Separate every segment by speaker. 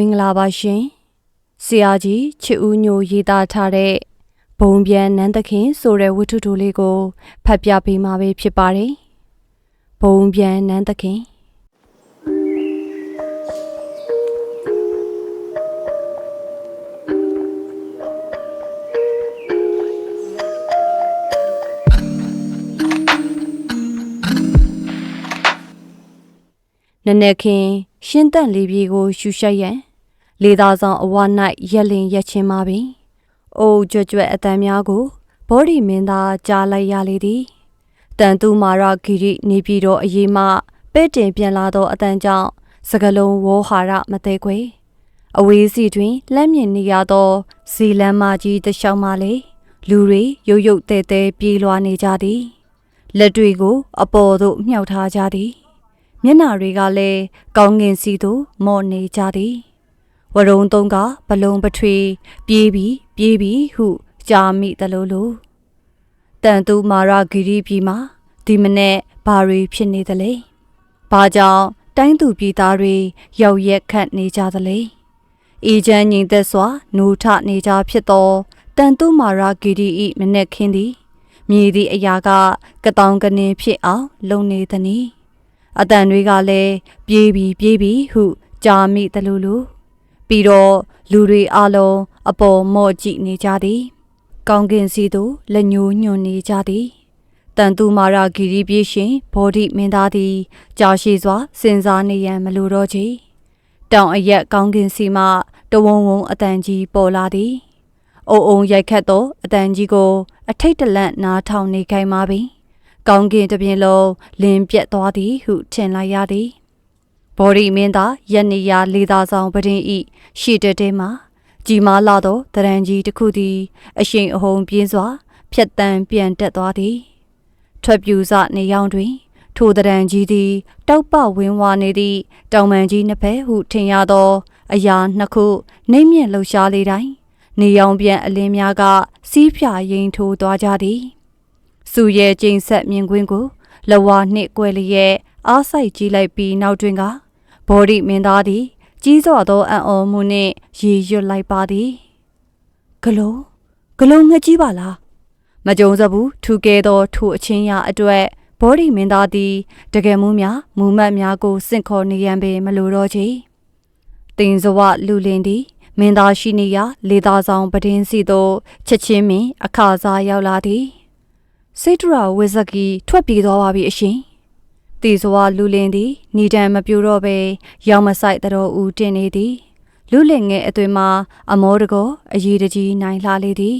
Speaker 1: မင်္ဂလာပါရှင်ဆရာကြီးချစ်ဦးညိုရေးသားထားတဲ့ဘုံပြန်နန်းသခင်ဆိုတဲ့ဝတ္ထုတိုလေးကိုဖတ်ပြပေးမှာပဲဖြစ်ပါတယ်ဘုံပြန်နန်းသခင်နနက်ခင်းရှင်းတန့်လေးပြေကိုရှူရှိုက်ရန် လေသာဆောင်အဝ၌ရက်လင်ရက်ချင်းပါပင်။အိုးကြွကြွအတန်များကိုဘောဒီမင်းသားကြားလိုက်ရလေသည်။တန်သူမာရဂီရိနေပြည်တော်အရေးမှပဲ့တင်ပြန်လာသောအတန်ကြောင့်စကလုံးဝေါ်ဟာရမသေးခွေ။အဝေးစီတွင်လက်မြင်နေရသောဇီလန်မကြီးတစ်လျှောက်မှလေလူတွေရုတ်ရုတ်တဲတဲပြေးလွှာနေကြသည်။လက်တွေကို အပေါ်သို့မြှောက်ထားကြသည်။မျက်နာတွေကလည်းကောင်းငင်စီသို့မော့နေကြသည် ဝရုံသုံးကဘလုံပထွေပြေးပြီးပြေးပြီးဟုကြားမိသလိုလိုတန်သူမာရဂီရီပြည်မှာဒီမနေ့ဘာတွေဖြစ်နေသလဲဘာကြောင့်တိုင်းသူပြည်သားတွေရောက်ရက်ခတ်နေကြသလဲအေချမ်းငိမ့်သက်စွာနှိုးထနေကြဖြစ်သောတန်သူမာရဂီရီဤမနေ့ခင်းသည်မြည်သည့်အရာကကတောင်ကနေဖြစ်အောင်လုံနေသည်။အတန်တွေကလည်းပြေးပြီးပြေးပြီးဟုကြားမိသလိုလို ပြီးတော့လူတွေအလုံးအပေါ်မော့ကြည့်နေကြသည်ကောင်းကင်စီသို့လက်ညှိုးညွှန်နေကြသည်တန်သူမာရာဂီရီပြေးရှင်ဘောဓိမင်းသားသည်ကြာရှိစွာစဉ်းစားနေရန်မလိုတော့ချေတောင်အရက်ကောင်းကင်စီမှတဝုံဝုံအတန်ကြီးပေါ်လာသည်အုံအုံရိုက်ခတ်သောအတန်ကြီးကို အထိတ်တလန့်နားထောင်နေခိုင်းပါပင်ကောင်းကင်တစ်ပြင်လုံးလင်းပြက်သွားသည်ဟုထင်လိုက်ရသည် ဘော်ဒီမင်းသားယက်နေရလေသာဆောင်ပဒင်းဤရှေ့တတဲမှာကြည်မာလာသောတရန်ကြီးတစ်ခုသည် အရှိန်အဟုန်ပြင်းစွာ ဖြတ်တန်းပြန်တက်သွားသည်ထွက်ပြူစနေရောင်တွင် ထိုတရန်ကြီးသည် တောက်ပဝင်းဝါနေသည့်တောင်ပန်ကြီးနှစ်ဖက်ဟုထင်ရသော အရာနှစ်ခုနှိမ့်မြင့်လှူရှားလေတိုင်းနေရောင်ပြန်အလင်းများက စီးဖြာရင်ထိုးသွားကြသည်စုရဲကျိန်ဆက်မြင်ကွင်းကိုလဝါနှင့်ကွယ်လျက်အားဆိုင်ကြည့်လိုက်ပြီးနောက်တွင်က ဘော်ဒီမင်းသားသည် ကြီးစွာသောအံ့ဩမှုနှင့်ရေရွတ်လိုက်ပါသည်ဂလုံးဂလုံးငှက်ကြီးပါလားမကြုံစဘူးထူကဲသောထိုအချင်းရအတွက်ဘော်ဒီမင်းသားသည်တကယ်မှုများမူမတ်များကိုစင့်ခေါ်နေရန်ပင်မလိုတော့ချေတင်စဝလူလင်းသည်မင်းသားရှိနေရလေသားဆောင်ပဒင်းစီသို့ချက်ချင်းပင်အခါစားရောက်လာသည်စိတ်တရာဝိဇက်ကီထွက်ပြေးသွားပါပြီအရှင်။ တီစွာလူလင်းသည်ညီတံမပြူတော့ပဲရောင်မဆိုင်တတော်ဦးတင်နေသည်။လူလင်ငယ်အသွင်မှာအမောတကောအရေးတကြီးနိုင်လှလေသည်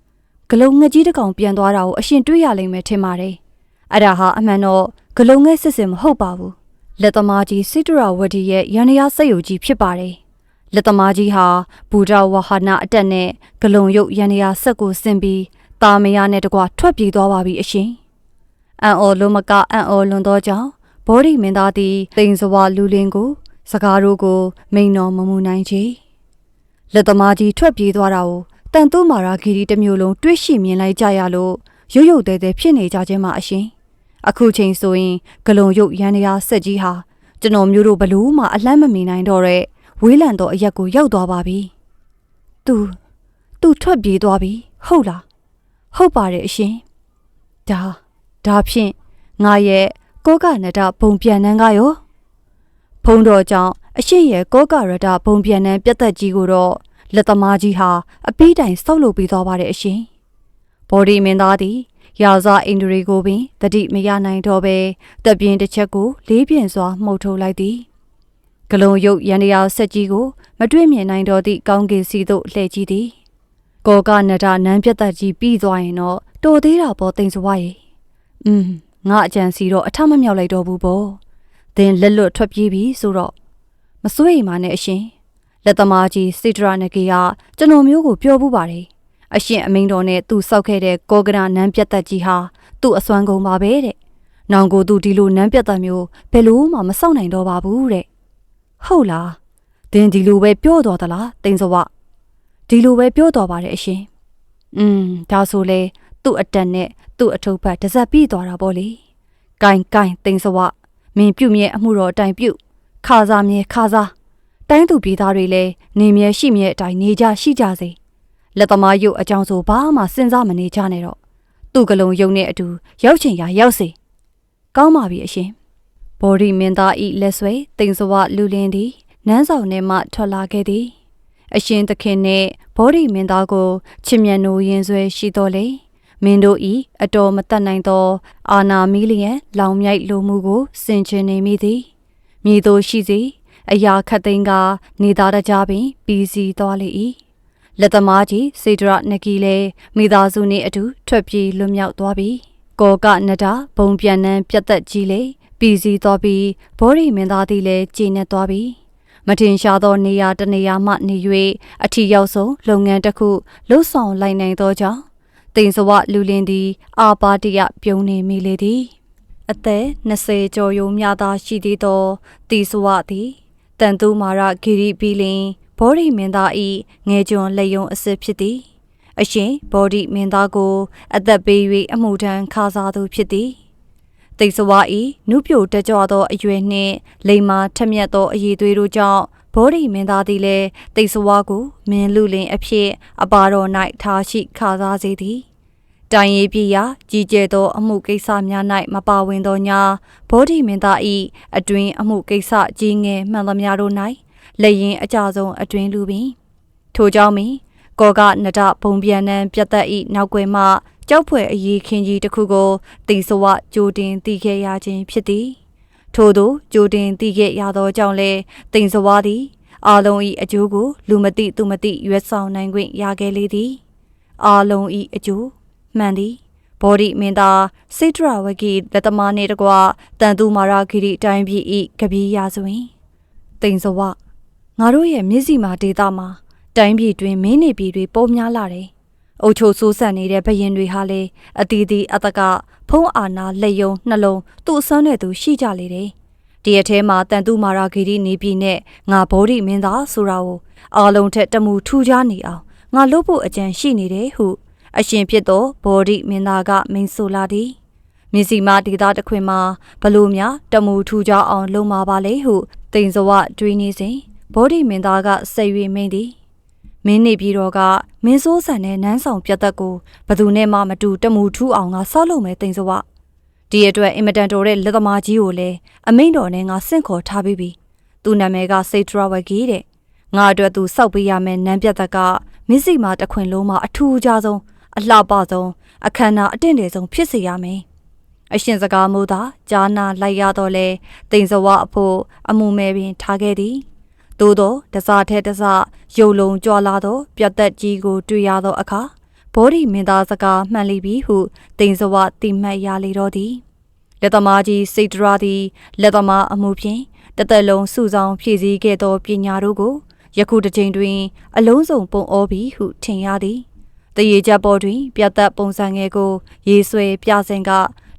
Speaker 1: ။ဂလုံငှက်ကြီးတစ်ကောင်ပြန်သွားတာကိုအရှင်တွေ့ရလိမ့်မယ်ထင်ပါတယ်။အဲ့ဒါဟာအမှန်တော့ဂလုံငှက်စစ်စစ်မဟုတ်ပါဘူး။လက်သမားကြီးစိတရာဝတီရဲ့ရန်ရစိတ်ယုံကြီးဖြစ်ပါတယ်။လက်သမားကြီးဟာဘူဒဝဟာနာအတက်နဲ့ဂလုံရုပ်ရန်ရဆက်ကိုဆင်ပြီးတာမယာနဲ့တကွာထွက်ပြေးသွားပါပြီအရှင်။ အန်အော်လုံးမကအန်အော်လွန်သောကြောင့်ဘောဒီမင်းသားသည်တိမ်စွာလူလင်းကို စကားတို့ကို မိန်တော်မမူနိုင်ချေ။လက်သမားကြီးထွက်ပြေးသွားတာကိုတန်တူမာရာဂီရီတစ်မျိုးလုံးတွေးရှိမြင်လိုက်ကြရလို့ရုတ်ရုတ်တဲတဲဖြစ်နေကြခြင်းပါအရှင်။အခုချိန်ဆိုရင်ဂလုံရုပ်ရန်ရဆက်ကြီးဟာကျွန်တော်မျိုးတို့ဘလို့မှအလန့်မမီနိုင်တော့တဲ့ဝေးလံသောအရက်ကိုရောက်သွားပါပြီ။ तू तू ထွက်ပြေးသွားပြီဟုတ်လားဟုတ်ပါတယ်အရှင်ဒါ ဒါဖြင့်ငါရဲ့ကောကနဒဘုံပြန်နှန်းကရောဖုံးတော်ကြောင့်အရှင်ရဲ့ကောကရဒဘုံပြန်နှန်းပြတ်သက်ကြီးကိုတော့လက်သမားကြီးဟာအပီးတိုင်ဆောက်လုပ်ပြီးသွားပါတယ်အရှင်ဘော်ဒီမင်းသားသည်ရာဇအိန္ဒြေကိုပင်တတိမရနိုင်တော့ပဲတပ်ပြင်းတစ်ချက်ကိုလေးပြင်းစွာမှုတ်ထုတ်လိုက်သည်ဂလုံရုပ်ရန်ရာဆက်ကြီးကို မတွေ့မြင်နိုင်တော့သည့်ကောင်းကင်စီသို့လှည့်ကြည့်သည်ကောကနဒနန်းပြတ်သက်ကြီးပြီးသွားရင်တော့တော်သေးတာပေါ့တိမ်စဝါရေ อืมငါအကြံစီတော့အထမမြောက်လိုက်တော့ဘူးပေါ့သင်လက်လွတ်ထွက်ပြေးပြီဆိုတော့မစိုးရိမ်ပါနဲ့အရှင်လက်သမားကြီးစိတရာနဂီကကျွန်တော်မျိုးကိုပြောဘူးပါတယ်အရှင်အမိန်တော်နဲ့သူစောက်ခဲ့တဲ့ကောကနာနန်းပြတ်သက်ကြီးဟာသူ့အစွမ်းကုန်ပါပဲတဲ့နောင်ကိုသူဒီလိုနန်းပြတ်သက်မျိုးဘယ်လို့မှမစောက်နိုင်တော့ပါဘူးတဲ့ဟုတ်လားသင်ဒီလိုပဲပြောတော်သလားတိမ်စဝ ဒီလိုပဲပြောတော်ပါတယ်အရှင်။อืมဒါဆိုလေသူ့အတက်နဲ့ သူ့အထုပ်ဖတ်တစ်စက်ပြီးသွားတာပေါ့လေ။ကိုင်ကိုင်တိမ်စဝမင်းပြုတ်မြဲအမှုတော်အတိုင်ပြုတ်ခါစားမြဲခါစားတိုင်းသူပြည်သားတွေလည်းနေမြဲရှိမြဲအတိုင်းနေကြရှိကြစေလက်သမားရုပ်အကြောင်းဆိုဘာမှစဉ်းစားမနေကြနဲ့တော့သူ့ကလုံးယုံနဲ့အတူရောက်ချင်ရာရောက်စေကောင်းပါပြီအရှင်ဘော်ဒီမင်းသားဤလက်ဆွဲတိမ်စဝလူလင်းသည်နန်းဆောင်ထဲမှထွက်လာခဲ့သည်အရှင်သခင်နှင့်ဘောဓိမင်းသားကိုချစ်မြတ်နိုးရင်ဆွဲရှိတော်လေ မင်းတို့ဤအတော်မတတ်နိုင်သော အာနာမီလျံလောင်မြိုက်လိုမှုကိုစင်ချင်နေမိသည်မြည်သို့ရှိစေအရာခတ်သိမ်းကနေသားတကြပင်ပြီးစီသွားလေ၏လက်သမားကြီးစေတရနဂီလည်းမိသားစုနှင့်အတူထွက်ပြေးလွတ်မြောက်သွားပြီကောကနဒဘုံပြန်နှံပြတ်သက်ကြီးလေပြီးစီသွားပြီးဘောဓိမင်းသားသည်လည်းကျင်းနေသွားပြီမထင်ရှားသောနေရာတစ်နေရာမှနေ၍အထီရောက်ဆုံးလုပ်ငန်းတစ်ခုလှုပ်ဆောင်လိုက်နိုင်သောကြောင့် တင်စဝလူလင်းသည်အာပါတရပြုံးနေမိလေသည်အသက်20ကျော်ယုံမြသာရှိသေးသောတီစဝသည်တန်သူမာရဂီရီပီလင်ဘောဓိမင်းသားဤငယ်ကျွန်းလက်ယုံအစစ်ဖြစ်သည်အရှင်ဘောဓိမင်းသားကို အသက်ပေး၍အမှုထမ်းခါစားသူဖြစ်သည်တိတ်စဝါဤနုပြိုတကြွသောအရွယ်နှင့်လိမ္မာထက်မြက်သောအည်သွေးတို့ကြောင့် ဘောဓိမင်းသားသည်လည်းတိတ်စဝါကိုမင်းလူလင်အဖြစ် အပါတော်၌ထားရှိခါစားစေသည်တိုင်ရည်ပြရာကြီးကျယ်သော အမှုကိစ္စများ၌မပါဝင်သောညာဘောဓိမင်းသားဤအတွင်အမှုကိစ္စကြီးငယ်မှန်သမျှတို့၌လက်ရင်အကြဆုံးအတွင်လူပင်ထိုကြောင့်မင်းကောကနဒဘုံပြန်နှံပြတ်သက်ဤနောက်ွယ်မှကြောက်ဖွယ်အရေးခင်းကြီးတစ်ခုကိုတီစဝကြိုတင်တည်ခဲ့ရခြင်းဖြစ်သည် ထို့သောကြိုတင်တည်ခဲ့ရသောကြောင့်လဲတင်စဝါသည်အာလုံးဤအကျိုးကိုလူမသိသူမသိရွက်ဆောင်နိုင်ခွင့်ရခဲ့လေသည်အာလုံးဤအကျိုးမှန်သည်ဘော်ဒီမင်းသားစိတ်ဒရဝဂီလက်သမားနှင့်တကွတန်သူမာရာဂီရီတိုင်းပြည်ဤကပီးရာဇဝင်တင်စဝငါတို့ရဲ့မျက်စိမှာဒေတာမှာတိုင်းပြည်တွင်မင်းနေပြည်တွေပုံများလာတယ်အုတ်ချိုဆိုးဆန်နေတဲ့ဘရင်တွေဟာလေအတီးတီအတက ဖုံးအာနာလက်ယုံနှလုံးသူ့အစွမ်းနဲ့သူရှိကြလေတယ်ဒီအထဲမှာတန်သူမာရာဂီရီနေပြည်နဲ့ငါဘောဓိမင်းသားဆိုတာကိုအားလုံးထက်တမူထူးခြားနေအောင်ငါလို့ဖို့အကြံရှိနေတယ်ဟု အရှင်ဖြစ်သောဘောဓိမင်းသားကမိန်ဆိုလာသည်မြစီမဒေတာတခွင်မှာဘလို့များတမူထူကြအောင်လုံမာပါလေဟုတိန်စဝတွေးနေစဉ်ဘောဓိမင်းသားကစိတ်၍မိန်သည် မင်းနေပြီးတော့ကမင်းစိုးဆန်တဲ့နန်းဆောင်ပြတ်သက်ကိုဘသူနဲ့မှမတူတမူထူအောင်ငါဆောက်လုပ်မယ်တိန်စဝဒီအတွက်အင်မတန်တော်တဲ့လက်သမားကြီးကိုလည်းအမိန့်တော်နဲ့ငါဆင့်ခေါ်ထားပြီးပြီသူနာမည်ကစိတ်ထရဝဂီတဲ့ငါအတွက်သူစောက်ပေးရမယ်နန်းပြတ်သက်ကမစ္စည်းမတခွင်လုံးမှာအထူးအကြဆုံးအလှပဆုံးအခမ်းအနားအတင့်တယ်ဆုံးဖြစ်စေရမယ်။အရှင်စကားမို့သာဂျာနာလိုက်ရတော့လဲတိမ်စဝအဖို့အမှုမဲ့ပင်ထားခဲ့သည်။ သို့သောတစားထဲတစားရုပ်လုံးကြွလာသောပြတ်သက်ကြီးကို တွေ့ရသောအခါဘောဓိမင်းသားစကားမှန်လိပြီဟုတိမ်စဝတိမှတ်ရလေတော့သည်။လက်သမားကြီးစိတ်တရာသည်လက်သမားအမှုဖြင့်တသက်လုံးစုဆောင်ဖြည့်ဆည်းခဲ့သောပညာတို့ကိုယခုတစ်ချိန်တွင် အလုံးစုံပုံဩပြီဟုထင်ရသည်။တရေချက်ပေါ်တွင် ပြတ်သက်ပုံစံငယ်ကို ရေးဆွဲပြစဉ်က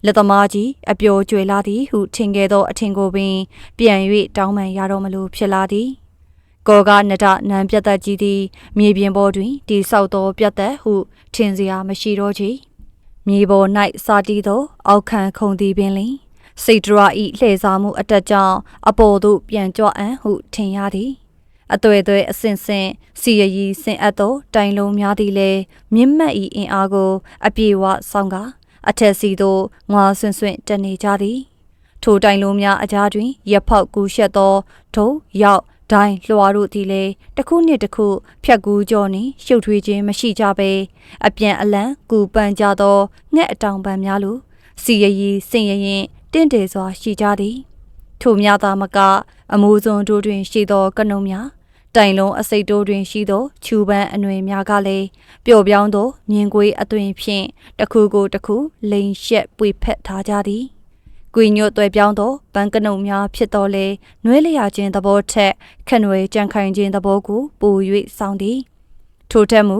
Speaker 1: လက်သမားကြီးအပျော်ကျွေလာသည်ဟုထင်ခဲ့သောအထင်ကိုပင် ပြန်၍တောင်းပန်ရတော့မလို့ဖြစ်လာသည် ကောကနဒနံပြတ်သက်ကြီးသည်မြေပြင်ပေါ်တွင်တိဆောက်သောပြတ်သက်ဟုထင်စရာမရှိတော့ချေမြေပေါ်၌စာတီးသော အောက်ခံခုံသည်ပင်လင်စိတ်ဒရာဤလှည့်စားမှုအတက်ကြောင့်အပေါ်သို့ပြန်ကြွအံ့ဟုထင်ရသည်အသွဲသွဲအစင်စင်စီရည်စင်အပ်သောတိုင်လုံးများသည်လည်းမြင့်မတ်ဤအင်အားကို အပြေဝဆောင်ကအထက်စီသို့ငွာဆွန့်ဆွန့်တက်နေကြသည်ထိုတိုင်လုံးများအကြားတွင်ရဖောက်ကူးရှက်သောဒုံရောက် ဒိုင်းလွှာတို့သည်လည်းတစ်ခုနှင့်တစ်ခုဖြတ်ကူးကြောနှင့်ရှုပ်ထွေးခြင်းမရှိကြဘဲအပြန်အလှန်ကူပန်ကြသောငှက်အတောင်ပံများလိုစီရည်စင်ရရင်တင့်တယ်စွာရှိကြသည်ထိုများသာမက အမိုးစွန်တို့တွင်ရှိသောကနုံများတိုင်လုံးအစိတ်တိုးတွင်ရှိသောခြူပန်းအနှွေများကလည်းပျော့ပြောင်းသောမြင်ကွေးအသွင်ဖြင့်တစ်ခုကိုတစ်ခုလိန်ရှက်ပွေဖက်ထားကြသည် ကွေညွတ်သွဲပြောင်းသောပန်းကနုံများဖြစ်တော်လဲနွဲလျာခြင်းသဘောထက်ခန့်ွယ်ကြံခိုင်ခြင်းသဘောကိုပို၍စောင့်သည်ထိုထက်မူ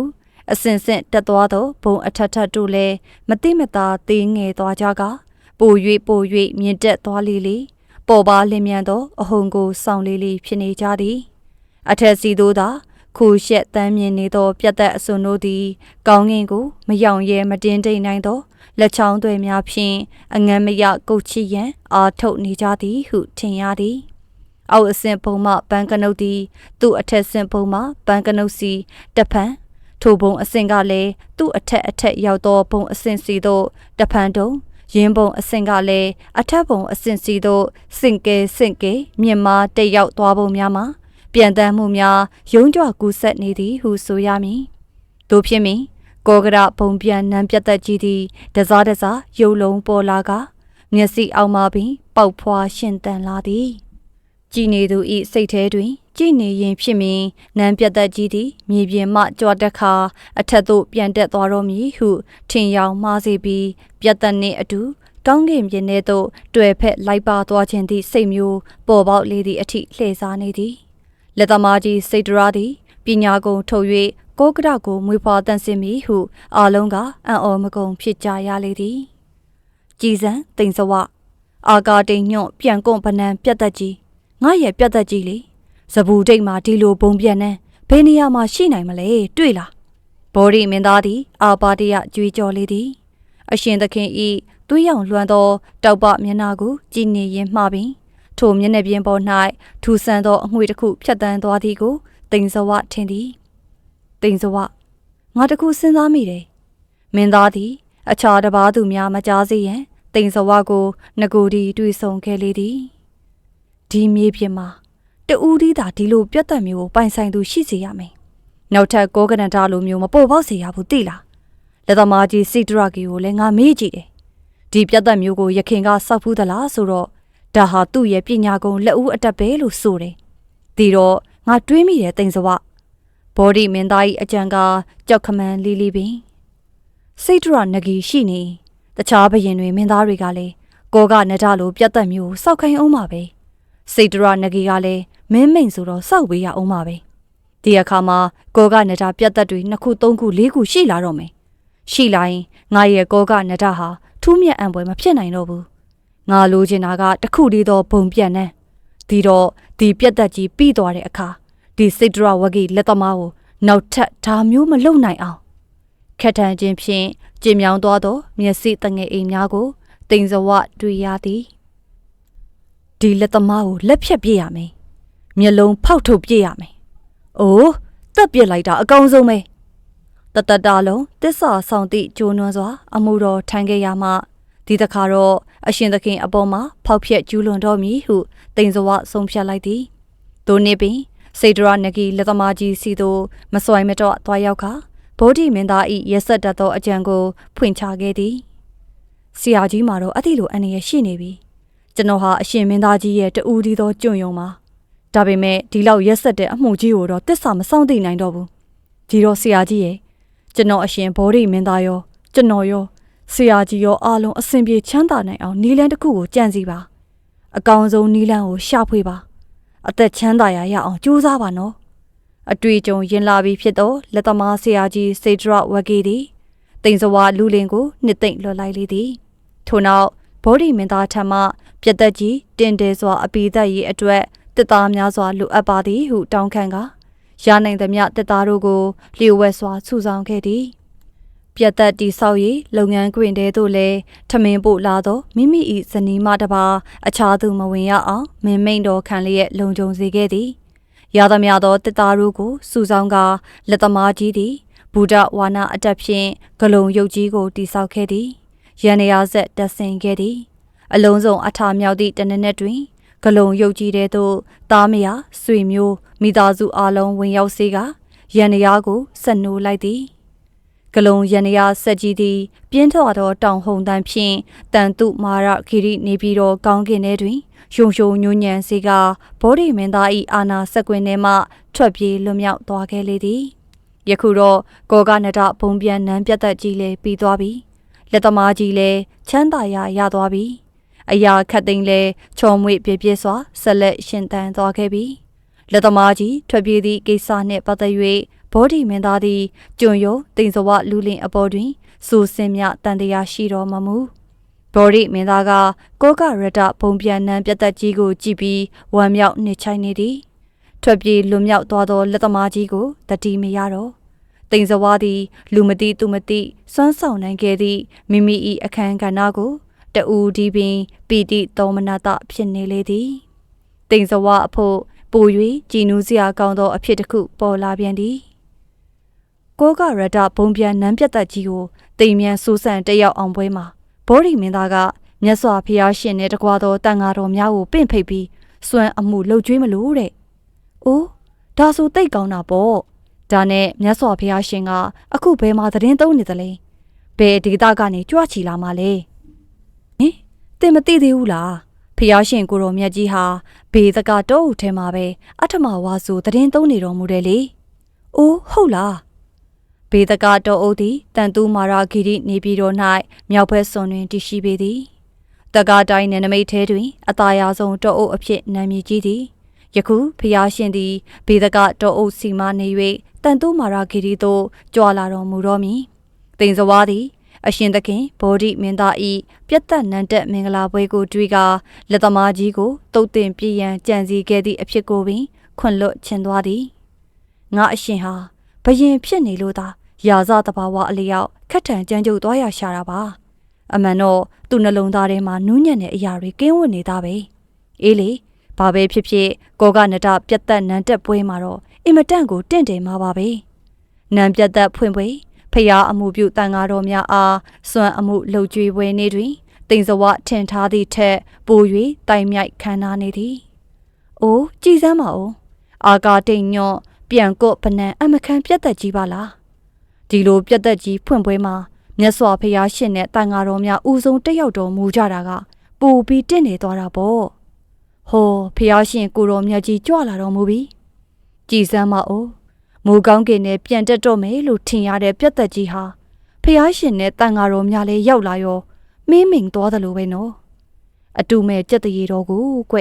Speaker 1: အစင်စင်တက်သွားသောဘုံအထက်ထက်တို့လည်းမတိမတာသေးငယ်သွားကြကပို၍ပို၍မြင့်တက်သွားလေလေပေါ်ပါလင်းမြန်သောအဟုန်ကိုစောင့်လေးလေးဖြစ်နေကြသည်အထက်စီသို့သာ ခိုရှက်တမ်းမြင်နေသော ပြတ်သက်အစွန်တို့သည် ကောင်းငင်ကို မယောင်ရဲမတင်တိမ်နိုင်သောလက်ချောင်းတွေများဖြင့်အငမ်းမရကုတ်ချီရန်အာထုတ်နေကြသည်ဟုထင်ရသည်အောက်အဆင့်ဘုံမှဘန်ကနုတ်သည်သူ့အထက်ဆင့်ဘုံမှဘန်ကနုတ်စီတဖန်ထိုဘုံအဆင့်ကလည်းသူ့အထက်အထက်ရောက်သောဘုံအဆင့်စီသို့တဖန်တုံရင်းဘုံအဆင့်ကလည်းအထက်ဘုံအဆင့်စီသို့စင်ကဲစင်ကဲမြင့်မာတက်ရောက်သွားပုံများမှာ ပြန်တမ်းမှုများယုံကြွကူးဆက်နေသည်ဟုဆိုရမည်တို့ဖြစ်မည်ကောကရဘုံပြန်နံပြတ်သက်ကြီးသည်တစားတစားရုပ်လုံးပေါ်လာကမျက်စိအောက်မှပင်ပေါက်ဖွာရှင်တန်လာသည်ကြည်နေသူဤစိတ်ထဲတွင်ကြည်နေရင်ဖြစ်မည်နံပြတ်သက်ကြီးသည်မြေပြင်မှကြွတက်ခါအထက်သို့ပြန်တက်သွားတော်မူဟုထင်ယောင်မှားစေပြီးပြတ်သက်နှင့်အတူကောင်းကင်ပြင်းထဲသို့တွေ့ဖက်လိုက်ပါသွားခြင်းသည့်စိတ်မျိုးပေါ်ပေါက်လေသည့်အထိလှည့်စားနေသည် လက်သမားကြီးစိတ်တရာသည်ပညာကုန်ထုတ်၍ကိုကရကိုမွေးဖွားတန်ဆင်မိဟုအာလုံးကအံ့ဩမကုန်ဖြစ်ကြရလေသည်ကြည်စံတိမ်စဝအာကာတိန်ညွန့်ပြန်ကွန့်ပနံပြတ်သက်ကြီးငါရဲ့ပြတ်သက်ကြီးလေဇဘူးတိတ်မှာဒီလိုဘုံပြက်နှန်းဘယ်နေရာမှာရှိနိုင်မလဲတွေ့လားဘော်ဒီမင်းသားသည်အာပါတရကြွေးကြော်လေသည်အရှင်သခင်ဤသွေးရောင်လွှမ်းသောတောက်ပမျက်နှာကိုကြည်နေရင်မှပင် ထိုမျက်နှာပြင်ပေါ်၌ထူဆန်သောအငွေတစ်ခုဖြတ်တန်းသွားသည်ကိုတိမ်စဝထင်သည်တိမ်စဝငါတခုစဉ်းစားမိတယ်မင်းသားသည် အခြားတစ်ပါးသူများမကြားစေရန်တိမ်စဝကိုငကိုဒီတွေ့ဆုံခဲ့လေသည်ဒီမြေပြင်မှာတူးဒီသာဒီလိုပြတ်သက်မျိုးကိုပိုင်ဆိုင်သူရှိစေရမယ်နောက်ထပ်ကောကနတာလိုမျိုးမပေါ်ပေါက်စေရဘူးသိလားလက်သမားကြီးစိတရကီကိုလည်းငါမေးကြည့်တယ်ဒီပြတ်သက်မျိုးကိုရခင်ကစောက်ဖူးသလားဆိုတော့ ဒါဟာသူ့ရဲ့ပညာကုံလက်ဦးအတက်ပဲလို့ဆိုတယ်ဒီတော့ငါတွေးမိတယ်တိမ်စဝဘော်ဒီမင်းသားကြီးအကြံကကြောက်ခမန်းလီလီပင်စိတ်တရနဂီရှိနေတခြားဘရင်တွေမင်းသားတွေကလည်းကိုကနဒလိုပြတ်သက်မျိုးစောက်ခိုင်းအောင်ပါပဲစိတ်တရနဂီကလည်းမင်းမိန်ဆိုတော့စောက်ပေးရအောင်ပါပဲဒီအခါမှာကိုကနဒပြတ်သက်တွေနှစ်ခုသုံးခုလေးခုရှိလာတော့မယ်ရှိလာရင်ငါရဲ့ကိုကနဒဟာထူးမြတ်အံပွဲမဖြစ်နိုင်တော့ဘူး ငါလိုချင်တာကတခုတည်းသောဘုံပြက်နှန်းဒီတော့ဒီပြက်သက်ကြီးပြီးသွားတဲ့အခါဒီစိတ်ဒရဝဂီလက်သမားကိုနောက်ထပ်ဒါမျိုးမလုပ်နိုင်အောင်ခက်ထန်ခြင်းဖြင့်ကြင်မြောင်းသွားသောမျက်စိတငယ်အိမ်များကိုတိမ်စဝတွေ့ရသည်ဒီလက်သမားကိုလက်ဖြတ်ပြရမယ်မျက်လုံးဖောက်ထုတ်ပြရမယ်အိုးတက်ပြစ်လိုက်တာအကောင်းဆုံးပဲတတတာလုံးတစ္ဆာဆောင်သည့်ဂျိုးနွမ်းစွာ အမှုတော်ထမ်းခဲ့ရမှ ဒီတခါတော့အရှင်သခင်အပေါ်မှာဖောက်ဖျက်ကျူးလွန်တော်မူဟုတိမ်စဝဆုံးဖြတ်လိုက်သည်ဒိုနေပင်စေတရနဂီလက်သမားကြီးစီသို့မစွိုင်မတော့သွားရောက်ခါဗောဓိမင်းသား၏ရက်ဆက်တတ်သောအကြံကိုဖွင့်ချခဲ့သည်ဆရာကြီးမှာတော့အသည့်လိုအနေရရှိနေပြီကျွန်တော်ဟာအရှင်မင်းသားကြီးရဲ့တူဦးဒီသောကြွညုံမှာဒါပေမဲ့ဒီလောက်ရက်ဆက်တဲ့အမှုကြီးကိုတော့တစ္ဆာမဆောင်သိနိုင်တော့ဘူးဒီတော့ဆရာကြီးရဲ့ကျွန်တော်အရှင်ဗောဓိမင်းသားရောကျွန်တော်ရော ဆရာကြီးရောအားလုံးအစဉ်ပြေချမ်းသာနိုင်အောင်နီလန်းတစ်ခုကိုကြံစီပါအကောင်ဆုံးနီလန်းကိုရှာဖွေပါအသက်ချမ်းသာရရအောင်ကြိုးစားပါနော်အတွေ့အကြုံရင်လာပြီးဖြစ်သောလက်သမားဆရာကြီးစေဒရဝဂေသည်တိမ်စဝါလူလင်ကိုနှစ်သိမ့်လွှတ်လိုက်လေသည်ထို့နောက်ဘောဒီမင်းသားထံမှပြက်သက်ကြီးတင်တယ်စွာအပိသက်ရေးအတွက်တစ်သားများစွာလိုအပ်ပါသည်ဟုတောင်းခံကရနိုင်သမျှတစ်သားတို့ကိုလျှို့ဝှက်စွာစုဆောင်ခဲ့သည် ပြတ်သက်တိဆောက်ရေးလုပ်ငန်းခွင်တဲသို့လည်းထမင်းပို့လာသောမိမိ၏ဇနီးမတစ်ပါးအခြားသူမဝင်ရအောင်မင်းမိန်တော်ခံလျက်လုံခြုံစေခဲ့သည်ရသမျှသောတစ်သားတို့ကိုစုဆောင်ကလက်သမားကြီးသည်ဗုဒ္ဓဝါနာအတက်ဖြင့်ဂလုံရုပ်ကြီးကိုတိဆောက်ခဲ့သည်ရန်ရာဆက်တက်ဆင်ခဲ့သည်အလုံးစုံအထာမြောက်သည့်တနက်နေ့တွင်ဂလုံရုပ်ကြီးတဲ့သို့သားမယားဆွေမျိုးမိသားစုအလုံးဝင်ရောက်စေကရန်ရာကိုဆက်နိုးလိုက်သည် ကလုံရန်ရဆက်ကြီးသည် ပြင်းထွားသောတောင်ဟုန်တန်းဖြင့်တန်တုမာရခိရိနေပြီးတော့ကောင်းကင်ထဲတွင်ယုံယုံညွညံစေကဘောဓိမင်းသား၏အာနာစက်ကွင်းထဲမှထွက်ပြေးလွတ်မြောက်သွားခဲ့လေသည်ယခုတော့ကောကနဒဘုံပြန်နန်းပြတ်သက်ကြီးလည်းပြီးသွားပြီလက်သမားကြီးလည်းချမ်းသာရရသွားပြီအရာခတ်သိမ်းလဲချော်မွေ့ပြပြစွာဆက်လက်ရှင်သန်သွားခဲ့ပြီလက်သမားကြီးထွက်ပြေးသည့်ကိစ္စနှင့်ပတ်သက်၍ ဘောဒီမင်းသားသည်ကျွံရိုတင်စဝလူလင်အပေါ်တွင်စူစင်မြတန်တရားရှိတော်မမူဘောဒီမင်းသားကကိုကရတဘုံပြန်နံပြတ်သက်ကြီးကိုကြည့်ပြီးဝမ်းမြောက်နှိချိုင်နေသည်ထွက်ပြေးလွတ်မြောက်သွားသောလက်သမားကြီးကိုတတိမရတော့တင်စဝါသည် လူမသိသူမသိစွမ်းဆောင်နိုင်ခဲ့သည့်မိမိ၏အခန်းကဏ္ဍကိုတူဒီပင်ပီတိသောမနတဖြစ်နေလေသည်တိမ်စဝအဖို့ပို၍ကြည်နူးစရာကောင်းသောအဖြစ်တစ်ခုပေါ်လာပြန်သည် ကိုကရဒဘုံပြန်နန်းပြတ်သက်ကြီးကိုတိမ်မြန်ဆူဆန်တက်ရောက်အောင်ပွဲမှာဘောဒီမင်းသားကမြတ်စွာဘုရားရှင်နဲ့တကွာသောတန်ဃာတော်များကိုပင့်ဖိတ်ပြီးစွမ်းအမှုလှုပ်ကြွေးမလို့တဲ့။အိုးဒါဆိုတိတ်ကောင်းတာပေါ့။ဒါနဲ့မြတ်စွာဘုရားရှင်ကအခုဘယ်မှာသတင်းသုံးနေသလဲ။ဘယ်ဒေသကနေကြွချီလာမှလဲ။ဟင်တင်မသိသေးဘူးလား။ဖျားရှင်ကိုရောမြတ်ကြီးဟာဘေးသကတောအုပ်ထဲမှာပဲအထမဝါဆိုသတင်းသုံးနေတော်မူတယ်လေ။အိုးဟုတ်လား။ ဘေးသကတောအုပ်သည်တန်တူမာရာဂီရီနေပြည်တော်၌မြောက်ဘက်စွန်တွင်တည်ရှိပေသည်။တကားတိုင်းနယ်နမိတ်ထဲတွင်အသာယာဆုံးတောအုပ်အဖြစ်နာမည်ကြီးသည်။ယခုဖျားရှင်သည်ဘေဒကတောအုပ်စီမနေ၍တန်တူမာရာဂီရီသို့ကြွလာတော်မူတော်မူ။တင်စဝါသည်အရှင်သခင်ဗောဓိမင်းသားဤပြတ်သက်နန်းတက်မင်္ဂလာပွဲကိုတွေ့ကလက်သမားကြီးကိုတုတ်တင်ပြည့်ရန်ကြံစည်ခဲ့သည့်အဖြစ်ကိုပင်ခွန့်လွတ်ချင်သွားသည်ငါအရှင်ဟာဘယင်ဖြစ်နေလို့သာ ရာဇတဘာဝအလျောက်ခက်ထန်ကြမ်းကြုတ်သွားရရှာတာပါအမှန်တော့သူ့နှလုံးသားထဲမှာနူးညံ့တဲ့အရာတွေကင်းဝတ်နေတာပဲအေးလေဘာပဲဖြစ်ဖြစ်ကောကနတပြတ်သက်နန်းတက်ပွဲမှာတော့အင်မတန့်ကိုတင့်တယ်မှာပါပဲနန်းပြတ်သက်ဖွင့်ပွဲဖျားအမှုပြုတန်ဃာတော်များအားစွမ်းအမှုလှုပ်ကြွေးပွဲနေ့တွင်တင်စဝထင်ထားသည့်ထက်ပို၍တိုင်မြိုက်ခံနာနေသည်။အိုးကြည်စမ်းပါဦး။အာကာတိန်ညော့ပြန်ကော့ပနံအမခံပြတ်သက်ကြီးပါလား။ ဒီလိုပြတ်သက်ကြီးဖွင့်ပွဲမှာမြတ်စွာဘုရားရှင်နဲ့တန်ဃာတော်များဦးဆုံးတက်ရောက်တော်မူကြတာကပူပြီးတင့်နေသွားတာပေါ့။ဟောဘုရားရှင်ကိုတော်မြတ်ကြီးကြွလာတော်မူပြီ။ကြည်စမ်းပါဦး။မိုးကောင်းကင်နဲ့ပြန်တက်တော့မယ်လို့ထင်ရတဲ့ပြက်သက်ကြီးဟာဖះရှင်နဲ့တန်ဃာတော်များလည်းရောက်လာရောမင်းမိန်သွားသလိုပဲနော်အတူမဲ့ကြက်တရီတော်ကိုကွ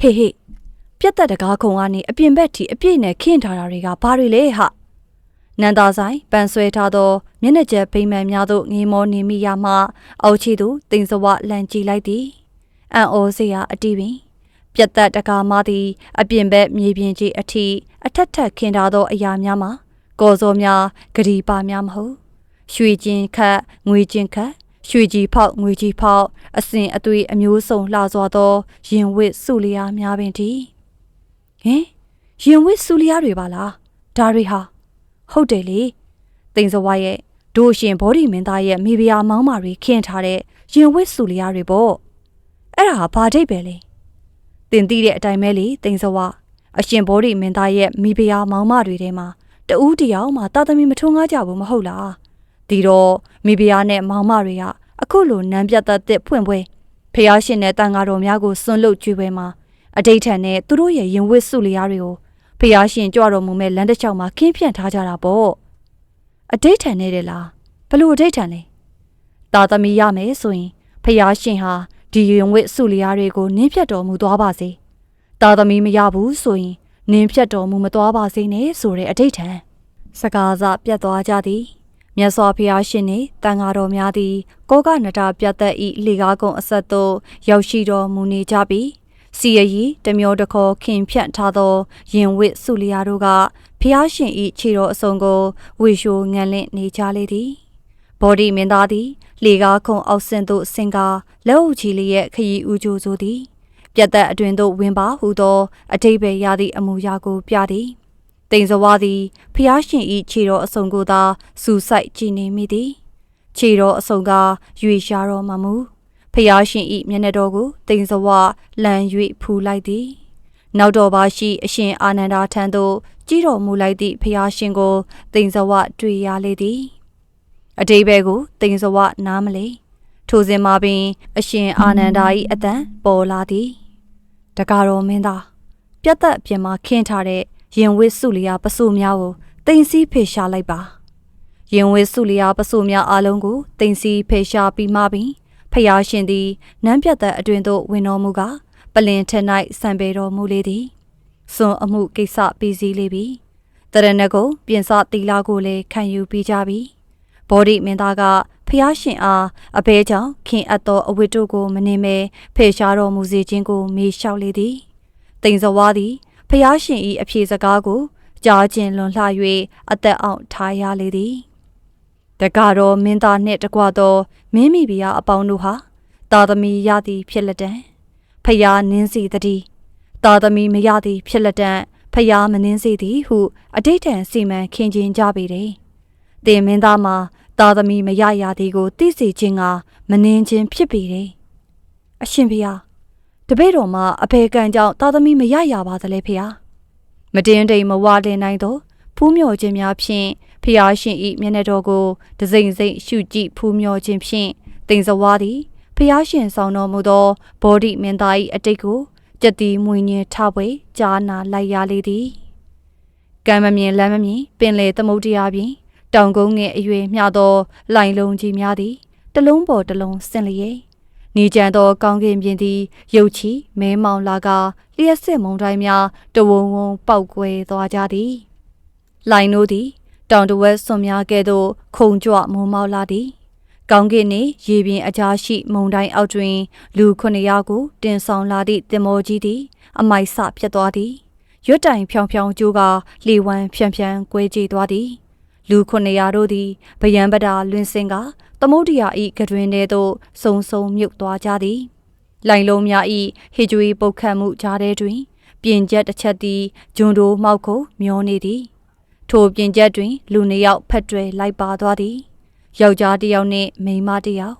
Speaker 1: ဟေ့ဟေ့ပြက်သက်တကားခုံကနေအပြင်ဘက်ထိအပြည့်နဲ့ခင်းထားတာတွေကဘာတွေလဲဟ နန္တာဆိုင်ပန်ဆွဲထားသောမျက်နှာကျက်ဗိမာန်များသို့ငေမောနေမိရမှအောက်ချီသူတင်စဝလန်ကြည့်လိုက်သည်အံ့ဩစရာအတီးပင်ပြတ်သက်တကားမသည်အပြင်ဘက်မြေပြင်ကြီးအထိအထက်ထက်ခင်ထားသောအရာများမှာကော်စောများဂရီပါများမဟုတ်ရွှေကျင်ခတ်ငွေကျင်ခတ်ရွှေကြီးဖောက်ငွေကြီးဖောက်အစဉ်အသွေးအမျိုးစုံလှစွာသောရင်ဝစ်စုလျားများပင်တည်းဟင်ရင်ဝစ်စုလျားတွေပါလားဒါတွေဟာ ဟုတ်တယ်လေတိန်စဝါရဲ့ဒိုရှင်ဘောဒီမင်းသားရဲ့မိဖုရားမောင်းမာတွေခင်းထားတဲ့ရင်ဝစ်စုလျားတွေပေါ့အဲ့ဒါဘာဒိတ်ပဲလဲတင်သိတဲ့အတိုင်းပဲလေတိန်စဝါအရှင်ဘောဓိမင်းသားရဲ့မိဖုရားမောင်မတွေထဲမှာတဦးတယောက်မှတာသမီမထုံးကားကြဘူးမဟုတ်လားဒီတော့မိဖုရားနဲ့မောင်မတွေကအခုလိုနန်းပြတ်သက်တဲ့ဖွင့်ပွဲဖះရှင်နဲ့တန်ဃာတော်များကိုစွန့်လွတ်ကြွေးပွဲမှာအတိတ်ထန်နဲ့သူတို့ရဲ့ရင်ဝစ်စုလျားတွေကို ဖះရှင်ကြွတော်မူမဲ့လမ်းတစ်လျှောက်မှာခင်းဖြန့်ထားကြတာပေါ့အတိတ်ထန်နေတယ်လားဘလို့အတိတ်ထန်လဲတာသမီရမယ်ဆိုရင်ဖះရှင်ဟာဒီရင်ဝစ်စုလျားတွေကိုနင်းဖြတ်တော်မူသွားပါစေ။သားသမီးမရဘူးဆိုရင်နင်းဖြတ်တော်မူမသွားပါစေနဲ့ဆိုတဲ့အဋိဋ္ဌံစကားစပြတ်သွားကြသည်မြတ်စွာဘုရားရှင်နှင့်တန်ဃာတော်များသည်ကောကနတာပြတ်သက်ဤလေကားကုံအဆက်သို့ရောက်ရှိတော်မူနေကြပြီး စီရည်တမျိုးတခေါ်ခင်ဖြတ်ထားသောရင်ဝစ်စုလျာတို့ကဖျားရှင်ဤခြေတော်အစုံကိုဝေရှိုငံလင့်နေကြလေသည်ဘော်ဒီမင်းသားသည်လေကားခုံအောက်ဆင်သို့ဆင်ကာလက်အုပ်ချီလျက်ခရီးဦးကြိုဆိုသည် ပြတ်သက်အတွင်သို့ဝင်ပါဟုသောအတိတ်ပဲရသည့်အမူအရာကိုပြသည်တိန်စဝါသည်ဖျားရှင်ဤခြေတော်အစုံကိုသာစူဆိုင်ကြည်နေမိသည်ခြေတော်အစုံကရွေရှာတော်မှမူ ဖျားရှင်ဤမျက်နှာတော်ကိုတိန်စဝါလန်၍ဖူလိုက်သည်နောက်တော်ပါရှိအရှင်အာနန္ဒာထံသို့ကြည်တော်မူလိုက်သည့်ဖျားရှင်ကိုတိန်စဝတွေ့ရလေသည်အတိဘဲကိုတိန်စဝနားမလဲထိုစဉ်မှာပင် အရှင်အာနန္ဒာ၏အတန်ပေါ်လာသည်တကာတော်မင်းသားပြတ်သက်အပြင်မှာခင်းထားတဲ့ရင်ဝစ်စုလျာပစုများကိုတင်စီဖေရှားလိုက်ပါရင်ဝစ်စုလျာပစုများအလုံးကိုတင်စီဖေရှားပြီးမှပြီး ဖျားရှင်သည်နန်းပြတ်သက်အတွင်သို့ဝင်တော်မူကားပလင်ထက်၌စံပေတော်မူလေသည်စွန်အမှုကိစ္စပြီးစီးလေပြီတရဏဂုံပြင်စတီလာကိုလည်းခံယူပြီးကြပြီဘောဓိမင်းသားကဖျားရှင်အားအဘဲကြောင့်ခင်အပ်သောအဝတ်တို့ကိုမနှင်းမဲဖယ်ရှားတော်မူစေခြင်းကိုမေးလျှောက်လေသည်တိန်စဝါသည်ဖျားရှင်၏အဖြေစကားကိုကြားကျင်လွန်လှ၍အသက်အောင်ထားရလေသည် တကားတော်မင်းသားနှင့်တကွသောမင်းမိဖုရားအပေါင်းတို့ဟာတာသမီရသည်ဖြစ်လက်တံဖျားနင်းစီတည်းသားသမီးမရသည်ဖြစ်လက်တံဖျားမနှင်းစေသည်ဟုအတိတ်ထံစီမံခင်းခြင်းကြပေတယ်။တင်မင်းသားမှာသားသမီးမရရသည်ကိုသိစေခြင်းကမနှင်းခြင်းဖြစ်ပေတယ်။အရှင်ဖျားတပည့်တော်မှာအဖေကံကြောင့်သားသမီးမရရပါသလဲဖျား။မတင်းတိမ်မဝါလင်နိုင်သောဖူးမြော်ခြင်းများဖြင့် ဖျားရှင်ဤမျက်နှာတော်ကိုဒစိမ့်စိမ့်ရှုကြည့်ဖူးမြော်ခြင်းဖြင့်တင်စဝါသည်ဖျားရှင်ဆောင်တော်မူသောဘောဓိမင်းသား၏အတိတ်ကိုကြက်တီမွေညင်ထပွဲကြားနာလိုက်ရလေသည်ကံမမြင်လမ်းမမြင်ပင်လေသမုတ်တရားပြင်တောင်ကုန်းငယ်အရွယ်မျှသောလိုင်လုံးကြီးများသည်တလုံးပေါ်တလုံးဆင်လျက်နေကြံသောကောင်းကင်ပြင်သည်ရုတ်ချီမဲမောင်လာကလျှက်စစ်မုန်တိုင်းများတဝုံဝုံပောက်ကွဲသွားကြသည်လိုင်တို့သည် တောင်တဝက်ဆွန်များကဲ့သို့ခုံကြွမိုးမောက်လာသည်ကောင်းကင်နှင့်ရေပြင်အကြားရှိ မုန်တိုင်းအောက်တွင် လူ900ကိုတင်ဆောင်လာသည့်တင်မောကြီးသည်အမိုက်ဆဖြစ်သွားသည်ရွတ်တိုင်ဖြောင်ဖြောင်ကျိုးကလေဝမ်းဖြန့်ဖြန့်ကွဲကြေသွားသည်လူ900တို့သည်ဗယံပဒါလွင်စင်ကသမုဒ္ဒရာဤကတွင်ထဲသို့စုံစုံမြုပ်သွားကြသည်လိုင်လုံးများဤဟေဂျွေပုတ်ခတ်မှုကြားထဲတွင် ပြင်ချက်တစ်ချက်သည်ဂျွန်တိုမောက်ကိုမျောနေသည် ထိုပြင်ချက်တွင် လူနှစ်ယောက်ဖက်တွယ်လိုက်ပါသွားသည်ယောက်ျားတစ်ယောက်နှင့်မိန်းမတစ်ယောက်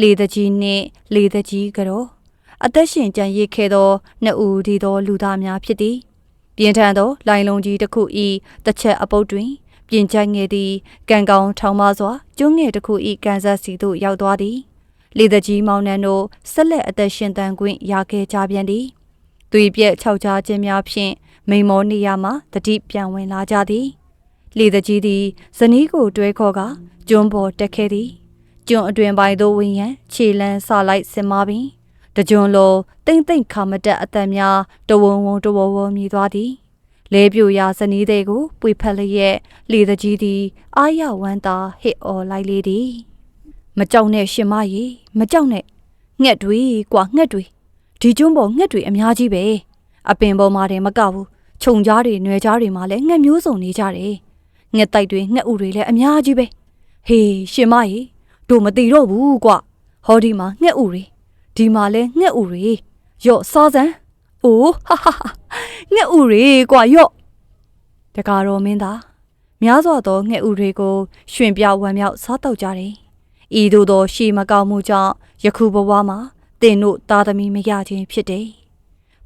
Speaker 1: လေတကြီးနှင့်လေတကြီးကတော့အသက်ရှင်ကြံရစ်ခဲ့သောနှစ်ဦးဒီသော လူသားများဖြစ်သည်ပြင်းထန်သောလိုင်လုံးကြီးတစ်ခုဤတစ်ချက်အပုတ်တွင်ပြင်ချိုက်ငယ်သည်ကံကောင်းထောင်မစွာကျုံးငယ်တစ်ခုဤကန်ဆက်စီသို့ရောက်သွားသည်လေတကြီးမောင်နှံတို့ဆက်လက်အသက်ရှင်တန်ခွင့်ရခဲ့ကြပြန်သည်သွေပြက်ခြောက်ကြားခြင်းများဖြင့်မိန်မောနေရမှတတိပြန်ဝင်လာကြသည် လေတကြီးသည်ဇနီးကိုတွဲခေါ်ကကျွန်းပေါ်တက်ခဲ့သည်ကျွန်းအတွင်ပိုင်းသို့ဝင်ရန်ခြေလန်းဆလိုက်စင်မာပြီးတကြွန်းလိုတိမ့်တိမ့်ခါမတက်အသက်များတဝုံဝုံတဝဝမြည်သွားသည်လဲပြူရာဇနီးတဲ့ကိုပွေဖက်လျက်လေတကြီးသည်အာရဝမ်းသာဟစ်အော်လိုက်လေသည်မကြောက်နဲ့ရှင်မကြီးမကြောက်နဲ့ငှက်တွေကွာငှက်တွေဒီကျွန်းပေါ်ငှက်တွေအများကြီးပဲအပင်ပေါ်မှာတင်မကဘူးခြုံကြားတွေနွယ်ကြားတွေမှာလည်းငှက်မျိုးစုံနေကြတယ် ငှက်တိုက်တွေငှက်ဥတွေလည်းအများကြီးပဲဟေးရှင်မကြီးတို့မတိတော့ဘူးကွဟောဒီမှာငှက်ဥတွေဒီမှာလဲငှက်ဥတွေရော့စားစမ်းအိုးဟာဟာဟာငှက်ဥတွေကွာရော့တကားတော်မင်းသားများစွာသောငှက်ဥတွေကိုရှင်ပြဝမ်းမြောက်စားတော့ကြတယ်ဤသို့သောရှေမကောက်မှုကြောင့်ယခုဘဝမှာတင်တို့သားသမီးမရခြင်းဖြစ်တယ်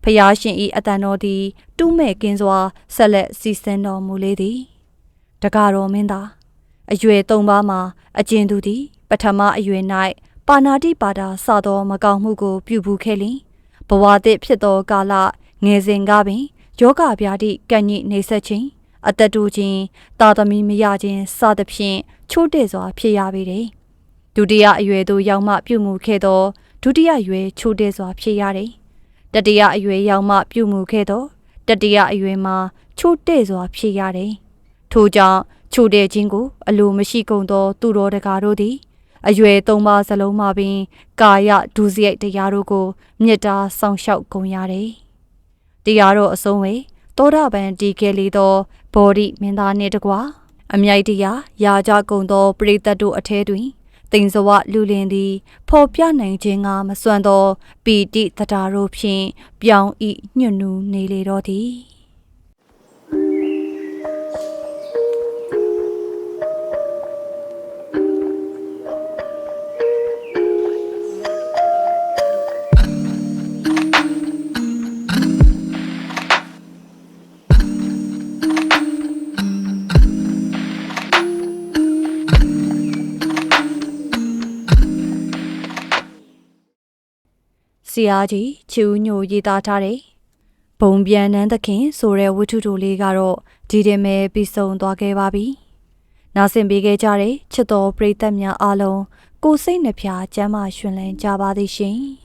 Speaker 1: ဖျားရှင်ဤအတန်တော်သည်တူးမဲ့ကင်းစွာဆက်လက်စီစဉ်တော်မူလေသည် တကားတော်မင်းသားအရွယ်သုံးပါးမှာအကျဉ်သူသည် ပထမအရွယ်၌ပါဏာတိပါတာစသောမကောင်းမှုကို ပြုဘူးခဲ့လျင်ဘဝသစ်ဖြစ်သောကာလငယ်စဉ်ကပင်ယောဂဗျာတိကံ့ညိနေဆက်ခြင်းအသက်တူခြင်းတာသမီမရခြင်းစသဖြင့်ချိုးတဲ့စွာ ဖြစ်ရပေတယ်ဒုတိယအရွယ်သို့ရောက်မှပြုမှုခဲ့သောဒုတိယအရွယ်ချိုးတဲ့စွာဖြစ်ရတယ်တတိယအရွယ်ရောက်မှပြုမှုခဲ့သောတတိယအရွယ်မှာချိုးတဲ့စွာဖြစ်ရတယ် ထို့ကြောင့်ချိုတဲ့ခြင်းကိုအလိုမရှိကုန်သော သူတော်တကာတို့သည်အရွယ်သုံးပါးစလုံးမှာပင် ကာယဒုစရိုက်တရားတို့ကိုမေတ္တာဆောင်ရှောက်ကုန်ရတယ်။တရားတော်အဆုံးဝေသောတာပန်တည်ခဲ့လေသောဘောဓိမင်းသားနှင့်တကွာအမြိုက်တရားရာကြကုန်သောပရိသတ်တို့အထဲတွင်တိမ်စဝလူလင်သည်ဖော်ပြနိုင်ခြင်းကမစွမ်းသော ပီတိတတာတို့ဖြင့်ပြောင်းဤညွတ်နူနေလေတော့သည် ဆရာကြီးချူညိုရေးသားထားတဲ့ဘုံပြန်နန်းသခင်ဆိုတဲ့ဝတ္ထုတိုလေးကတော့ဒီတင်မဲ့ပြီးဆုံးသွားခဲ့ပါပြီ။နားဆင်ပေးခဲ့ကြတဲ့ချစ်တော်ပရိသတ်များအားလုံးကိုစိတ်နှဖျားကျမ်းမာရှင်လန်းကြပါသည်ရှင်။